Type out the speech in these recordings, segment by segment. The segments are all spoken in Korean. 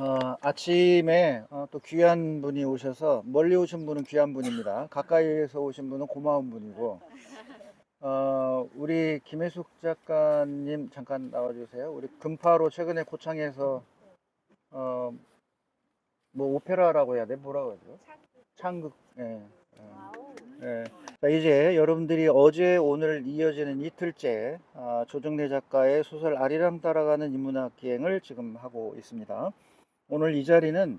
어, 아침에 어, 또 귀한 분이 오셔서 멀리 오신 분은 귀한 분입니다. 가까이에서 오신 분은 고마운 분이고 어, 우리 김혜숙 작가님 잠깐 나와주세요. 우리 금파로 최근에 고창에서 어, 뭐 오페라라고 해야 돼? 뭐라고 하죠? 창극. 예. 예. 예. 자, 이제 여러분들이 어제 오늘 이어지는 이틀째 아, 조정래 작가의 소설 아리랑 따라가는 인문학 기행을 지금 하고 있습니다. 오늘 이 자리는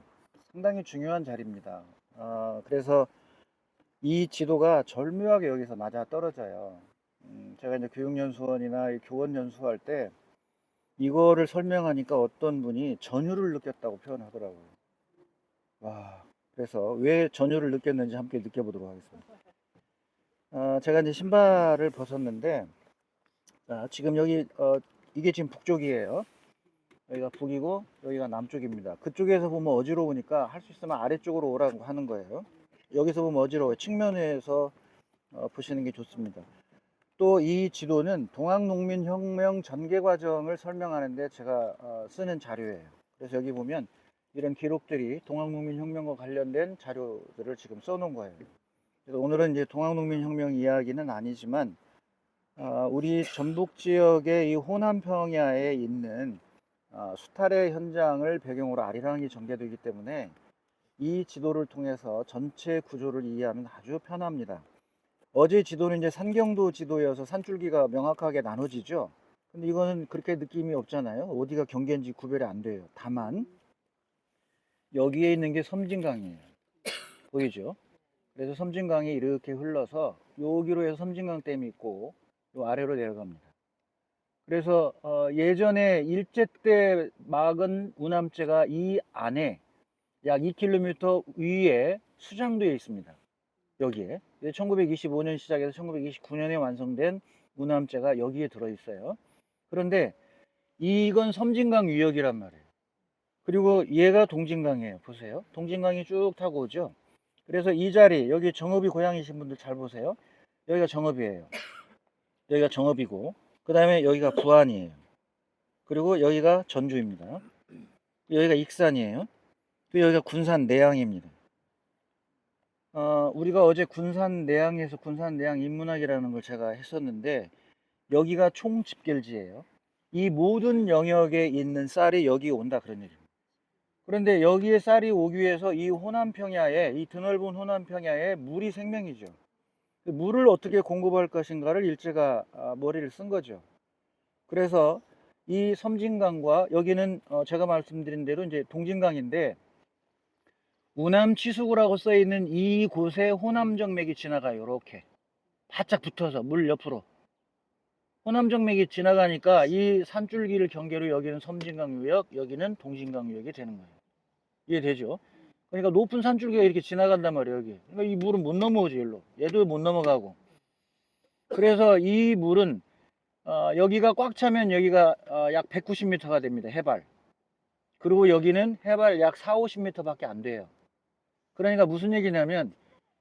상당히 중요한 자리입니다. 아, 그래서 이 지도가 절묘하게 여기서 맞아 떨어져요. 음, 제가 이제 교육연수원이나 이 교원 연수할 때 이거를 설명하니까 어떤 분이 전율을 느꼈다고 표현하더라고요. 와, 그래서 왜 전율을 느꼈는지 함께 느껴보도록 하겠습니다. 어, 제가 이제 신발을 벗었는데, 자, 지금 여기, 어, 이게 지금 북쪽이에요. 여기가 북이고, 여기가 남쪽입니다. 그쪽에서 보면 어지러우니까 할 수 있으면 아래쪽으로 오라고 하는 거예요. 여기서 보면 어지러워요. 측면에서 어, 보시는 게 좋습니다. 또 이 지도는 동학농민혁명 전개 과정을 설명하는데 제가 어, 쓰는 자료예요. 그래서 여기 보면 이런 기록들이 동학농민혁명과 관련된 자료들을 지금 써놓은 거예요. 그래서 오늘은 이제 동학농민혁명 이야기는 아니지만 어, 우리 전북 지역의 이 호남 평야에 있는 어, 수탈의 현장을 배경으로 아리랑이 전개되기 때문에 이 지도를 통해서 전체 구조를 이해하면 아주 편합니다. 어제 지도는 이제 산경도 지도여서 산줄기가 명확하게 나눠지죠. 근데 이거는 그렇게 느낌이 없잖아요. 어디가 경계인지 구별이 안 돼요. 다만 여기에 있는 게 섬진강이에요. 보이죠? 그래서 섬진강이 이렇게 흘러서 여기로 해서 섬진강 댐이 있고 요 아래로 내려갑니다. 그래서 어, 예전에 일제 때 막은 우남제가 이 안에 약 2km 위에 수장도에 있습니다. 여기에 1925년 시작해서 1929년에 완성된 우남제가 여기에 들어 있어요. 그런데 이건 섬진강 유역이란 말이에요. 그리고 얘가 동진강이에요. 보세요. 동진강이 쭉 타고 오죠. 그래서 이 자리 여기 정읍이 고향이신 분들 잘 보세요. 여기가 정읍이에요. 여기가 정읍이고 그 다음에 여기가 부안이에요. 그리고 여기가 전주입니다. 여기가 익산이에요. 또 여기가 군산 내양입니다. 어, 우리가 어제 군산 내양에서 군산 내양 인문학이라는 걸 제가 했었는데 여기가 총 집결지예요. 이 모든 영역에 있는 쌀이 여기 온다 그런 얘기입니다. 그런데 여기에 쌀이 오기 위해서 이 호남 평야에 이 드넓은 호남 평야에 물이 생명이죠. 그 물을 어떻게 공급할 것인가를 일제가 아, 머리를 쓴 거죠. 그래서 이 섬진강과 여기는 어, 제가 말씀드린 대로 이제 동진강인데 우남 치수구라고 써 있는 이 곳에 호남정맥이 지나가요. 이렇게 바짝 붙어서 물 옆으로 호남정맥이 지나가니까 이 산줄기를 경계로 여기는 섬진강 유역, 여기는 동진강 유역이 되는 거예요. 이해되죠? 그러니까 높은 산줄기가 이렇게 지나간단 말이에요. 여기. 그러니까 이 물은 못 넘어오죠. 일로. 얘도 못 넘어가고. 그래서 이 물은 어, 여기가 꽉 차면 여기가 어, 약 190m가 됩니다. 해발. 그리고 여기는 해발 약 4, 50m밖에 안 돼요. 그러니까 무슨 얘기냐면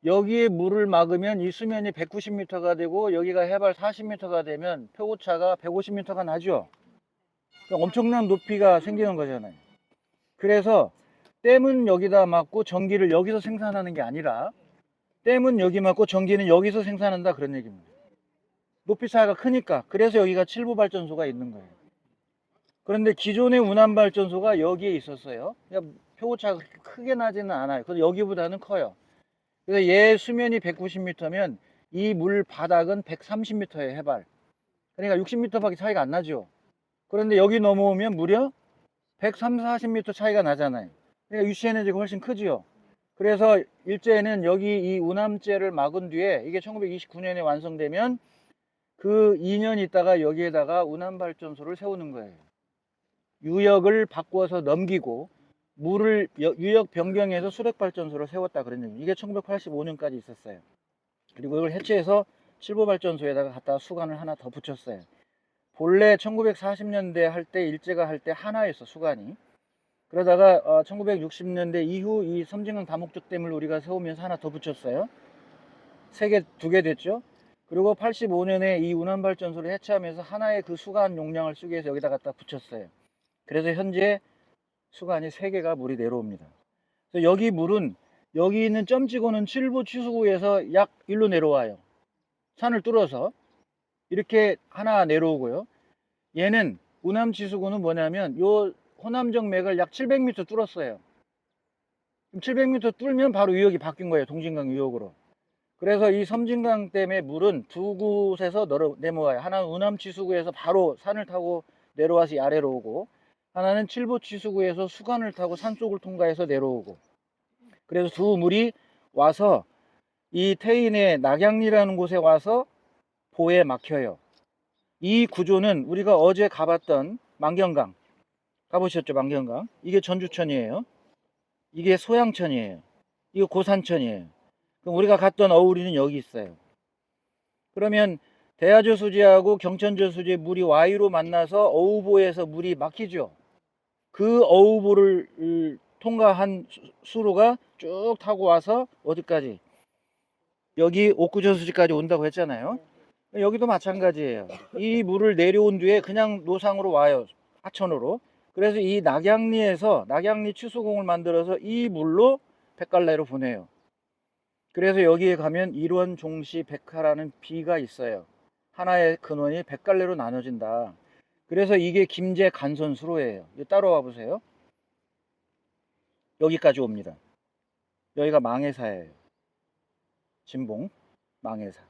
여기에 물을 막으면 이 수면이 190m가 되고 여기가 해발 40m가 되면 표고차가 150m가 나죠. 그러니까 엄청난 높이가 생기는 거잖아요. 그래서 댐은 여기다 막고 전기를 여기서 생산하는 게 아니라 댐은 여기 막고 전기는 여기서 생산한다 그런 얘기입니다. 높이 차이가 크니까 그래서 여기가 칠부 발전소가 있는 거예요. 그런데 기존의 운암 발전소가 여기에 있었어요. 그러니까 표고차가 크게 나지는 않아요. 그래서 여기보다는 커요. 그래서 얘 수면이 190m면 이 물 바닥은 130m의 해발. 그러니까 60m밖에 차이가 안 나죠. 그런데 여기 넘어오면 무려 130, 40m 차이가 나잖아요. 그러니까 유치 에너지가 훨씬 크지요. 그래서 일제는 여기 이 운암제를 막은 뒤에 이게 1929년에 완성되면 그 2년 있다가 여기에다가 운암 발전소를 세우는 거예요. 유역을 바꿔서 넘기고 물을 여- 유역 변경해서 수력 발전소를 세웠다 얘기. 이게 1985년까지 있었어요. 그리고 이걸 해체해서 칠보 발전소에다가 갖다 수관을 하나 더 붙였어요. 본래 1940년대 할 때 일제가 할 때 하나였어 수관이. 그러다가 어, 1960년대 이후 이 섬진강 다목적 댐을 우리가 세우면서 하나 더 붙였어요. 세 개, 두 개 됐죠. 그리고 85년에 이 운암 발전소를 해체하면서 하나의 그 수관 용량을 쓰기 위해서 여기다 갖다 붙였어요. 그래서 현재 수간이 세 개가 물이 내려옵니다. 그래서 여기 물은 여기 있는 점 찍어놓은 칠부 취수구에서 약 일로 내려와요. 산을 뚫어서 이렇게 하나 내려오고요. 얘는 우남 취수구는 뭐냐면 요 호남정 맥을 약 700m 뚫었어요. 그럼 700m 뚫으면 바로 유역이 바뀐 거예요. 동진강 유역으로. 그래서 이 섬진강 댐의 물은 두 곳에서 내모아요. 하나는 우남치수구에서 바로 산을 타고 내려와서 이 아래로 오고 하나는 칠보치수구에서 수간을 타고 산 속을 통과해서 내려오고 그래서 두 물이 와서 이 태인의 낙양리라는 곳에 와서 보에 막혀요. 이 구조는 우리가 어제 가봤던 만경강 가보셨죠 만경강 이게 전주천이에요. 이게 소양천이에요. 이거 고산천이에요. 그럼 우리가 갔던 어우리는 여기 있어요. 그러면 대하저수지하고 경천저수지의 물이 Y로 만나서 어우보에서 물이 막히죠. 그 어우보를 을, 통과한 수- 수로가 쭉 타고 와서 어디까지? 여기 옥구저수지까지 온다고 했잖아요. 여기도 마찬가지예요. 이 물을 내려온 뒤에 그냥 노상으로 와요. 하천으로. 그래서 이 낙양리에서 낙양리 취수공을 만들어서 이 물로 백갈래로 보내요. 그래서 여기에 가면 일원, 종시, 백화라는 비가 있어요. 하나의 근원이 백갈래로 나눠진다. 그래서 이게 김제 간선 수로예요. 이거 따라와 보세요. 여기까지 옵니다. 여기가 망해사예요. 진봉 망해사.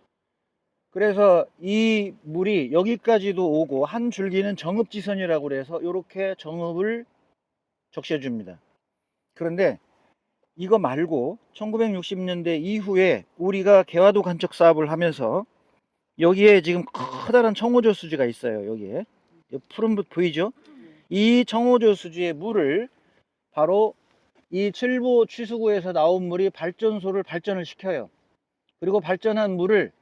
그래서 이 물이 여기까지도 오고 한 줄기는 정읍지선이라고 그래서 이렇게 정읍을 적셔 줍니다. 그런데 이거 말고 1960년대 이후에 우리가 개화도 간척 사업을 하면서 여기에 지금 커다란 청호조 수지가 있어요. 여기에 이 푸른 빛 보이죠? 이 청호조 수지의 물을 바로 이 칠보 취수구에서 나온 물이 발전소를 발전을 시켜요. 그리고 발전한 물을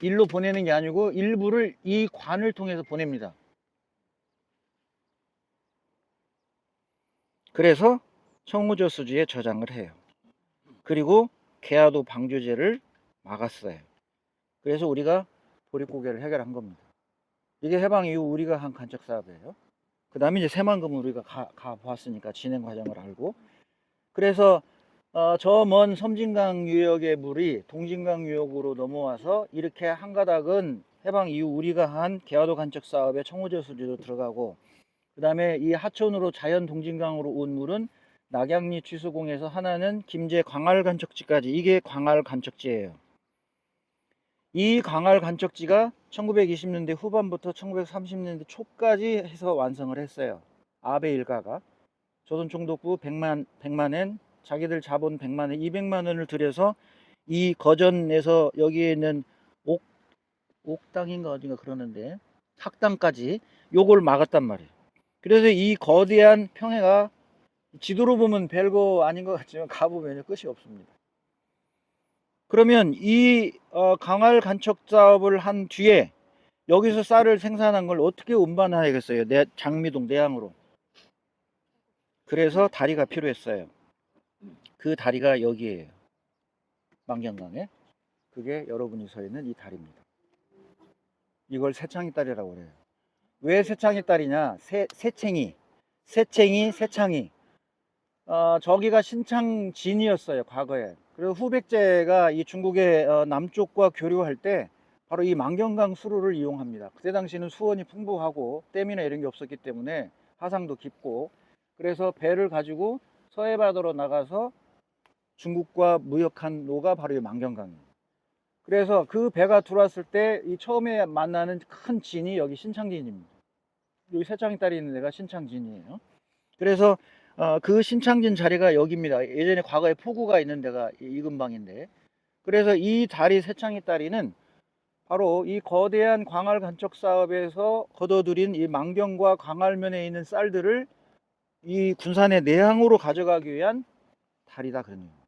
일로 보내는 게 아니고 일부를 이 관을 통해서 보냅니다. 그래서 청호조 수지에 저장을 해요. 그리고 개화도 방조제를 막았어요. 그래서 우리가 보릿고개를 해결한 겁니다. 이게 해방 이후 우리가 한 간척 사업이에요. 그 다음에 이제 새만금 우리가 가, 가 보았으니까 진행 과정을 알고. 그래서 어, 저 먼 섬진강 유역의 물이 동진강 유역으로 넘어와서 이렇게 한 가닥은 해방 이후 우리가 한 개화도 간척 사업에 청호제 수지로 들어가고 그 다음에 이 하천으로 자연 동진강으로 온 물은 낙양리 취수공에서 하나는 김제 광활 간척지까지 이게 광활 간척지예요. 이 광활 간척지가 1920년대 후반부터 1930년대 초까지 해서 완성을 했어요. 아베 일가가 조선 총독부 100만 100만엔 자기들 자본 100만엔 200만 원을 들여서 이 거전에서 여기에 있는 옥 옥당인가 어딘가 그러는데 학당까지 요걸 막았단 말이에요. 그래서 이 거대한 평해가 지도로 보면 별거 아닌 것 같지만 가보면 끝이 없습니다. 그러면 이 어, 강활 간척 사업을 한 뒤에 여기서 쌀을 생산한 걸 어떻게 운반하겠어요? 내 장미동 내양으로. 그래서 다리가 필요했어요. 그 다리가 여기에요. 만경강에. 그게 여러분이 서 있는 이 다리입니다. 이걸 새창이 다리라고 그래요. 왜 새창이 다리냐? 새, 새챙이. 새챙이, 새창이. 어, 저기가 신창진이었어요, 과거에. 그리고 후백제가 이 중국의 어, 남쪽과 교류할 때 바로 이 만경강 수로를 이용합니다. 그때 당시는 수원이 풍부하고 댐이나 이런 게 없었기 때문에 하상도 깊고 그래서 배를 가지고 서해바다로 나가서 중국과 무역한 노가 바로 이 만경강이에요. 그래서 그 배가 들어왔을 때 이 처음에 만나는 큰 진이 여기 신창진입니다. 여기 세창이 딸이 있는 데가 신창진이에요. 그래서 어, 그 신창진 자리가 여기입니다. 예전에 과거에 포구가 있는 데가 이- 이 근방인데. 그래서 이 다리 세창이 다리는 바로 이 거대한 광활 간척 사업에서 거둬들인 이 만경과 광활면에 있는 쌀들을 이 군산의 내항으로 가져가기 위한 다리다 얘기예요.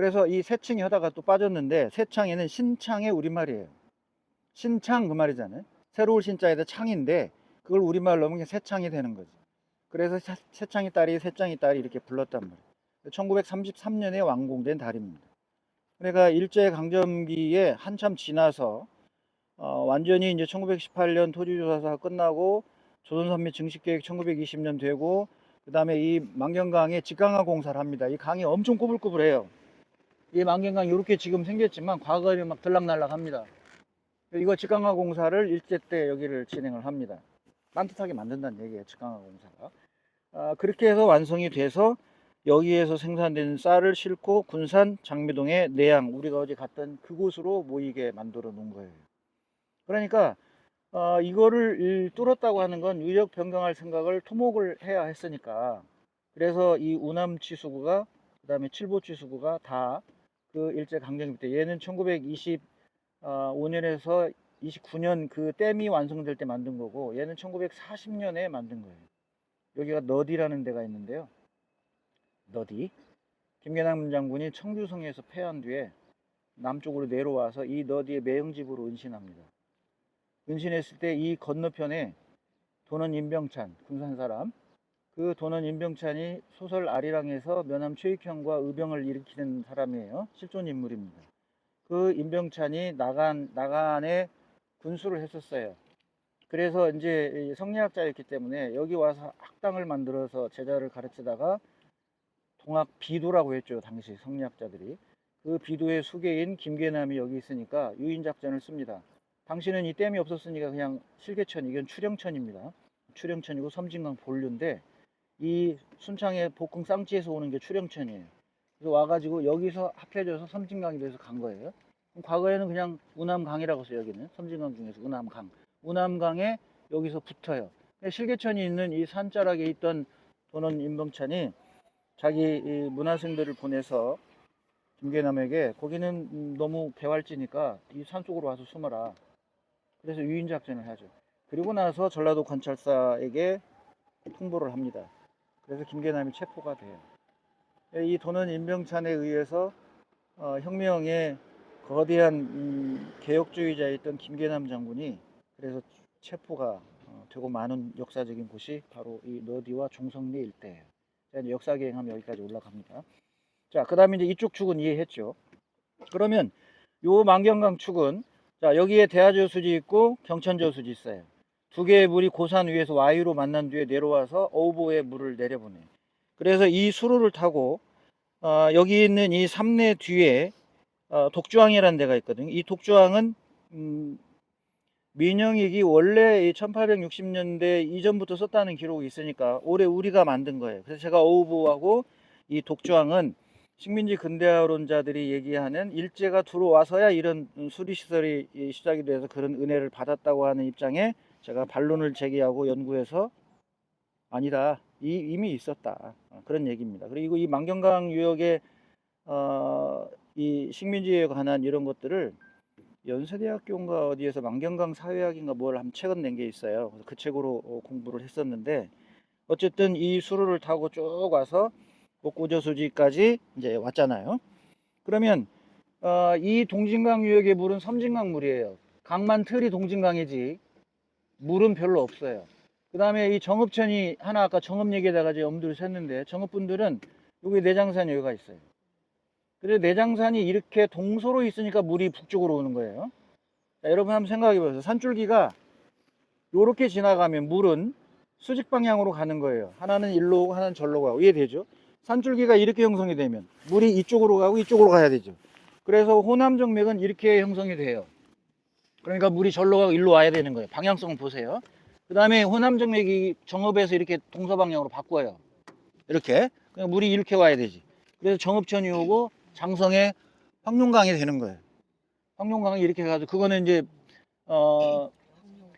그래서 이 세층이 하다가 또 빠졌는데 세창에는 신창의 우리말이에요. 신창 그 말이잖아요. 새로울 신자에다 창인데 그걸 우리말로 하면 세창이 되는 거죠. 그래서 세- 세창이 딸이 세창이 딸이 이렇게 불렀단 말이에요. 1933년에 완공된 다리입니다. 그러니까 일제 강점기에 한참 지나서 어, 완전히 이제 1918년 토지조사가 끝나고 조선선미 증식계획 1920년 되고 그 다음에 이 만경강에 직강화 공사를 합니다. 이 강이 엄청 꾸불꾸불해요. 이 만경강 이렇게 지금 생겼지만 과거에는 막 들락날락 합니다. 이거 직강화 공사를 일제 때 여기를 진행을 합니다. 딴뜻하게 만든다는 얘기예요. 직강화 공사가. 아, 그렇게 해서 완성이 돼서 여기에서 생산된 쌀을 싣고 군산 장미동의 내양 우리가 어제 갔던 그곳으로 모이게 만들어 놓은 거예요. 그러니까 어, 이거를 이 뚫었다고 하는 건 유역 변경할 생각을 토목을 해야 했으니까 그래서 이 우남 치 수구가 그 다음에 칠보 치 수구가 다 그 일제 강점기 때 얘는 1925년에서 29년 그 댐이 완성될 때 만든 거고 얘는 1940년에 만든 거예요. 여기가 너디라는 데가 있는데요. 너디. 김계남 장군이 청주성에서 패한 뒤에 남쪽으로 내려와서 이 너디의 매형집으로 은신합니다. 은신했을 때 이 건너편에 도는 임병찬 군산 사람 그 도는 임병찬이 소설 아리랑에서 면함 최익형과 의병을 일으키는 사람이에요. 실존 인물입니다. 그 임병찬이 나간 나간에 군수를 했었어요. 그래서 이제 이 성리학자였기 때문에 여기 와서 학당을 만들어서 제자를 가르치다가 동학 비도라고 했죠 당시 성리학자들이 그 비도의 수계인 김계남이 여기 있으니까 유인 작전을 씁니다. 당시는 이 댐이 없었으니까 그냥 실개천 이건 출영천입니다. 출영천이고 섬진강 본류인데 이 순창의 복흥 쌍지에서 오는 게 출영천이에요. 그래서 와가지고 여기서 합해져서 섬진강이 돼서 간 거예요. 과거에는 그냥 우남강이라고 써요 여기는 섬진강 중에서 우남강. 우남강에 여기서 붙어요. 실개천이 있는 이 산자락에 있던 도는 임병찬이 자기 이 문화생들을 보내서 김계남에게 거기는 음, 너무 개활지니까 이 산 속으로 와서 숨어라. 그래서 유인 작전을 하죠. 그리고 나서 전라도 관찰사에게 통보를 합니다. 그래서 김계남이 체포가 돼요. 이 도는 임병찬에 의해서 어, 혁명의 거대한 음, 개혁주의자였던 김계남 장군이 그래서 체포가 어, 되고 많은 역사적인 곳이 바로 이 너디와 종성리 일대예요. 역사 계행하면 여기까지 올라갑니다. 자, 그 다음에 이제 이쪽 축은 이해했죠. 그러면 요 만경강 축은 자, 여기에 대하저수지 있고 경천저수지 있어요. 두 개의 물이 고산 위에서 와이로 만난 뒤에 내려와서 어우보에 물을 내려보내. 그래서 이 수로를 타고 어, 여기 있는 이 삼내 뒤에 어, 독주항이라는 데가 있거든요. 이 독주항은 음, 민영익이 원래 1860년대 이전부터 썼다는 기록이 있으니까 올해 우리가 만든 거예요. 그래서 제가 어우보하고 이 독주항은 식민지 근대화론자들이 얘기하는 일제가 들어와서야 이런 수리 시설이 시작이 돼서 그런 은혜를 받았다고 하는 입장에 제가 반론을 제기하고 연구해서 아니다 이, 이미 있었다 어, 그런 얘기입니다. 그리고 이 만경강 유역의 어, 이 식민지에 관한 이런 것들을 연세대학교인가 어디에서 만경강 사회학인가 뭘 한 책은 낸 게 있어요. 그래서 그 책으로 어, 공부를 했었는데 어쨌든 이 수로를 타고 쭉 와서 목고저수지까지 이제 왔잖아요. 그러면 어, 이 동진강 유역의 물은 섬진강 물이에요. 강만 틀이 동진강이지 물은 별로 없어요. 그 다음에 이 정읍천이 하나 아까 정읍 얘기에다가 엄두를 샜는데 정읍분들은 여기 내장산 여기가 있어요. 그래서 내장산이 이렇게 동서로 있으니까 물이 북쪽으로 오는 거예요. 자, 여러분 한번 생각해 보세요. 산줄기가 이렇게 지나가면 물은 수직 방향으로 가는 거예요. 하나는 일로 오고 하나는 절로 가고 이해되죠? 산줄기가 이렇게 형성이 되면 물이 이쪽으로 가고 이쪽으로 가야 되죠. 그래서 호남 정맥은 이렇게 형성이 돼요. 그러니까 물이 절로 가고 일로 와야 되는 거예요. 방향성 보세요. 그 다음에 호남 정맥이 정읍에서 이렇게 동서 방향으로 바꿔요. 이렇게. 그냥 물이 이렇게 와야 되지. 그래서 정읍천이 오고 장성에 황룡강이 되는 거예요. 황룡강이 이렇게 가서 그거는 이제 어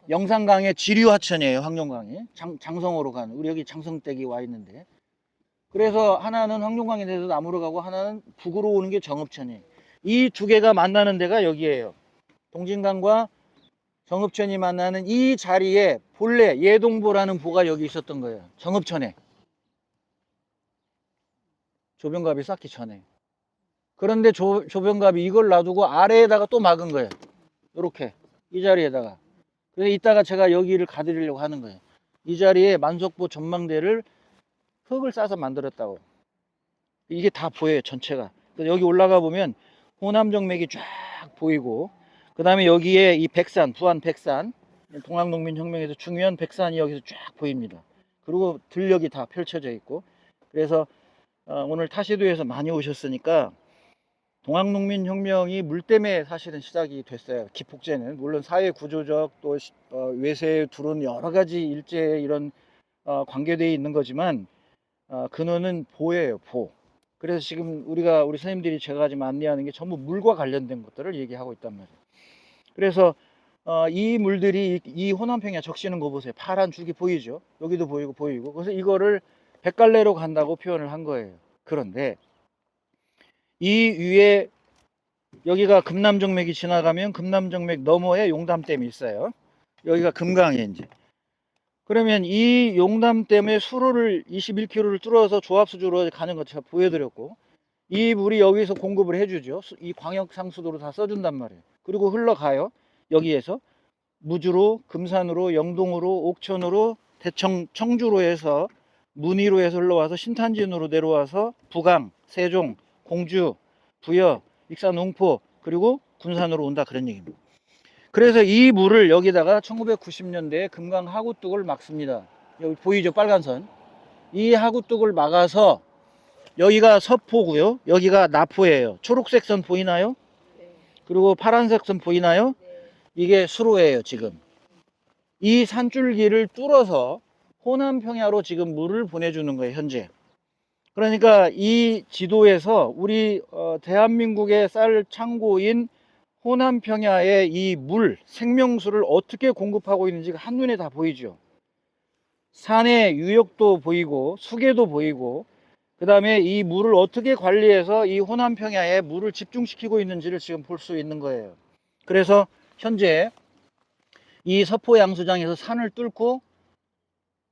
영산강의 지류하천이에요. 황룡강이 장, 장성으로 가는 우리 여기 장성댁이 와 있는데 그래서 하나는 황룡강에 대해서 남으로 가고 하나는 북으로 오는 게 정읍천이에요. 이 두 개가 만나는 데가 여기에요. 동진강과 정읍천이 만나는 이 자리에 본래 예동보라는 보가 여기 있었던 거예요. 정읍천에. 조병갑이 쌓기 전에. 그런데 조, 조병갑이 이걸 놔두고 아래에다가 또 막은 거예요. 이렇게 이 자리에다가. 그래서 이따가 제가 여기를 가드리려고 하는 거예요. 이 자리에 만석보 전망대를 흙을 싸서 만들었다고. 이게 다 보여요, 전체가. 여기 올라가 보면 호남정맥이 쫙 보이고, 그 다음에 여기에 이 백산, 부안 백산, 동학농민혁명에서 중요한 백산이 여기서 쫙 보입니다. 그리고 들녘이 다 펼쳐져 있고 그래서 어, 오늘 타시도에서 많이 오셨으니까 동학농민혁명이 물 때문에 사실은 시작이 됐어요. 기폭제는 물론 사회 구조적 또 시- 어, 외세에 두른 여러 가지 일제 이런 어, 관계되어 있는 거지만 어, 근원은 보예요, 보. 그래서 지금 우리가 우리 선생님들이 제가 지금 안내하는 게 전부 물과 관련된 것들을 얘기하고 있단 말이에요. 그래서 어, 이 물들이 이, 이 호남평야 적시는 거 보세요. 파란 줄기 보이죠? 여기도 보이고 보이고. 그래서 이거를 백갈래로 간다고 표현을 한 거예요. 그런데 이 위에 여기가 금남정맥이 지나가면 금남정맥 너머에 용담댐이 있어요. 여기가 금강이에요, 이제. 그러면 이 용담댐의 수로를 21km를 뚫어서 조합수주로 가는 것 제가 보여드렸고 이 물이 여기서 공급을 해주죠. 수- 이 광역 상수도로 다 써준단 말이에요. 그리고 흘러가요. 여기에서 무주로, 금산으로, 영동으로, 옥천으로, 대청, 청주로 해서 문의로 해서 흘러와서 신탄진으로 내려와서 부강, 세종, 공주, 부여, 익산, 웅포 그리고 군산으로 온다 그런 얘기입니다. 그래서 이 물을 여기다가 1990년대에 금강 하구뚝을 막습니다. 여기 보이죠 빨간 선. 이 하구뚝을 막아서 여기가 서포고요. 여기가 나포예요. 초록색 선 보이나요? 네. 그리고 파란색 선 보이나요? 네. 이게 수로예요, 지금. 이 산줄기를 뚫어서 호남 평야로 지금 물을 보내주는 거예요, 현재. 그러니까 이 지도에서 우리 어, 대한민국의 쌀 창고인 호남 평야의 이 물, 생명수를 어떻게 공급하고 있는지가 한눈에 다 보이죠. 산의 유역도 보이고 수계도 보이고 그 다음에 이 물을 어떻게 관리해서 이 호남 평야에 물을 집중시키고 있는지를 지금 볼 수 있는 거예요. 그래서 현재 이 서포 양수장에서 산을 뚫고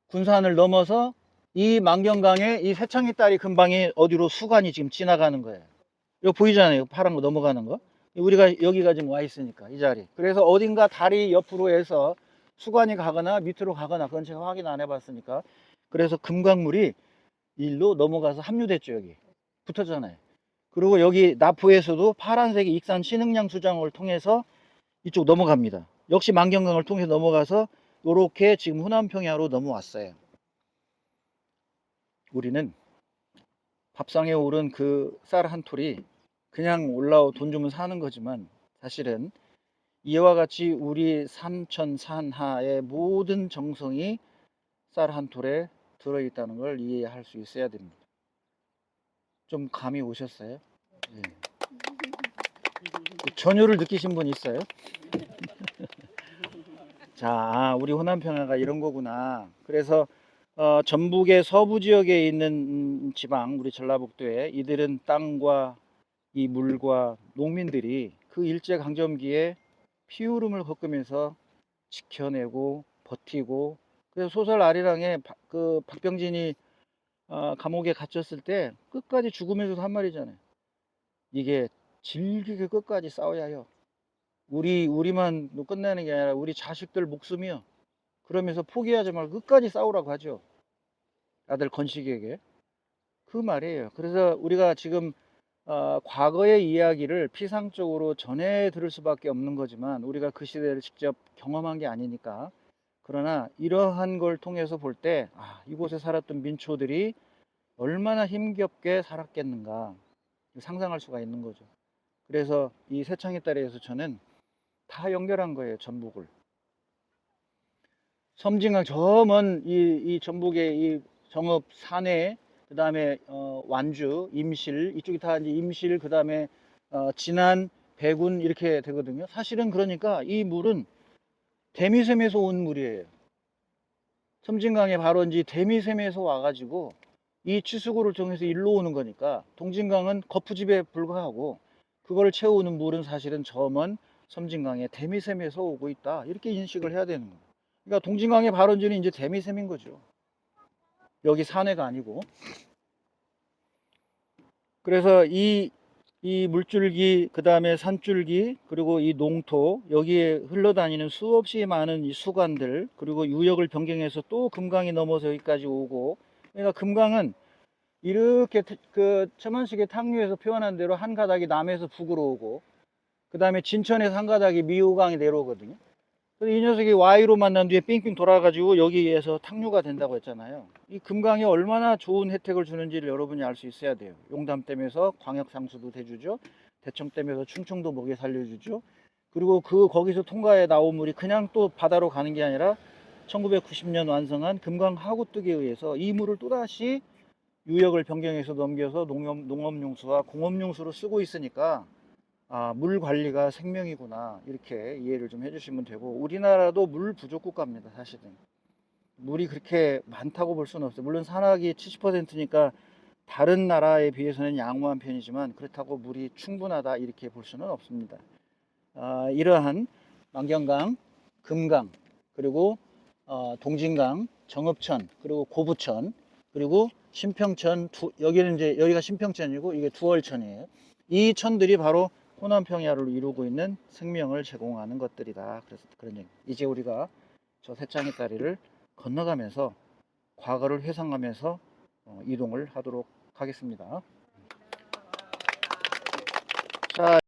군산을 넘어서 이 만경강에 이 세창이 딸이 금방에 어디로 수관이 지금 지나가는 거예요. 이거 보이잖아요. 파란 거 넘어가는 거. 우리가 여기가 지금 와 있으니까 이 자리. 그래서 어딘가 다리 옆으로 해서 수관이 가거나 밑으로 가거나 그건 제가 확인 안 해봤으니까. 그래서 금강물이 일로 넘어가서 합류됐죠 여기. 붙었잖아요. 그리고 여기 나포에서도 파란색의 익산 신흥량 수장을 통해서 이쪽 넘어갑니다. 역시 만경강을 통해서 넘어가서 요렇게 지금 호남평야로 넘어왔어요. 우리는 밥상에 오른 그 쌀 한 톨이 그냥 올라오 돈 주면 사는 거지만 사실은 이와 같이 우리 삼천 산하의 모든 정성이 쌀 한 톨에 들어있다는 걸 이해할 수 있어야 됩니다. 좀 감이 오셨어요? 예. 전율을 느끼신 분 있어요? 자, 아, 우리 호남 평야가 이런 거구나. 그래서 어, 전북의 서부 지역에 있는 음, 지방, 우리 전라북도에 이들은 땅과 이 물과 농민들이 그 일제 강점기에 피울음을 겪으면서 지켜내고 버티고 그래서 소설 아리랑에 박- 그 박병진이 어, 감옥에 갇혔을 때 끝까지 죽으면서도 한 말이잖아요. 이게 질기게 끝까지 싸워야 해요. 우리 우리만 끝내는 게 아니라 우리 자식들 목숨이요. 그러면서 포기하지 말고 끝까지 싸우라고 하죠. 아들 건식에게 그 말이에요. 그래서 우리가 지금 어, 과거의 이야기를 피상적으로 전해 들을 수밖에 없는 거지만 우리가 그 시대를 직접 경험한 게 아니니까 그러나 이러한 걸 통해서 볼 때 아, 이곳에 살았던 민초들이 얼마나 힘겹게 살았겠는가 상상할 수가 있는 거죠. 그래서 이 세창의 딸에서 저는 다 연결한 거예요, 전북을. 섬진강 저 먼 이 이 전북의 이 정읍 산해 그다음에 어, 완주, 임실 이쪽이 다 이제 임실 그 다음에 어, 진안, 배군 이렇게 되거든요. 사실은 그러니까 이 물은 대미샘에서 온 물이에요. 바로 이제 대미샘에서 와가지고 이 취수구를 통해서 일로 오는 거니까 동진강은 거푸집에 불과하고 그걸 채우는 물은 사실은 저먼 섬진강의 대미샘에서 오고 있다 이렇게 인식을 해야 되는 거예요. 그러니까 동진강의 발원지는 이제 대미샘인 거죠. 여기 산해가 아니고. 그래서 이, 이 물줄기, 그 다음에 산줄기, 그리고 이 농토, 여기에 흘러다니는 수없이 많은 이 수관들, 그리고 유역을 변경해서 또 금강이 넘어서 여기까지 오고, 그러니까 금강은 이렇게 트- 그 천만식의 탕류에서 표현한 대로 한 가닥이 남에서 북으로 오고, 그 다음에 진천에서 한 가닥이 미호강이 내려오거든요. 이 녀석이 Y로 만난 뒤에 삥삥 돌아가지고 여기에서 탁류가 된다고 했잖아요. 이 금강이 얼마나 좋은 혜택을 주는지를 여러분이 알 수 있어야 돼요. 용담댐에서 광역상수도 대주죠. 대청댐에서 충청도 목에 살려주죠. 그리고 그 거기서 통과해 나온 물이 그냥 또 바다로 가는 게 아니라 1990년 완성한 금강 하구뚝에 의해서 이 물을 또다시 유역을 변경해서 넘겨서 농업, 농업용수와 공업용수로 쓰고 있으니까 아, 물 관리가 생명이구나 이렇게 이해를 좀 해주시면 되고 우리나라도 물 부족 국가입니다 사실은. 물이 그렇게 많다고 볼 수는 없어요. 물론 산악이 70%니까 다른 나라에 비해서는 양호한 편이지만 그렇다고 물이 충분하다 이렇게 볼 수는 없습니다. 아, 이러한 만경강, 금강 그리고 어, 동진강, 정읍천 그리고 고부천 그리고 신평천 두, 여기는 이제 여기가 신평천이고 이게 두월천이에요. 이 천들이 바로 호남 평야를 이루고 있는 생명을 제공하는 것들이다. 그래서 그런 얘기. 이제 우리가 저 새짱이 다리를 건너가면서 과거를 회상하면서 어, 이동을 하도록 하겠습니다. 자,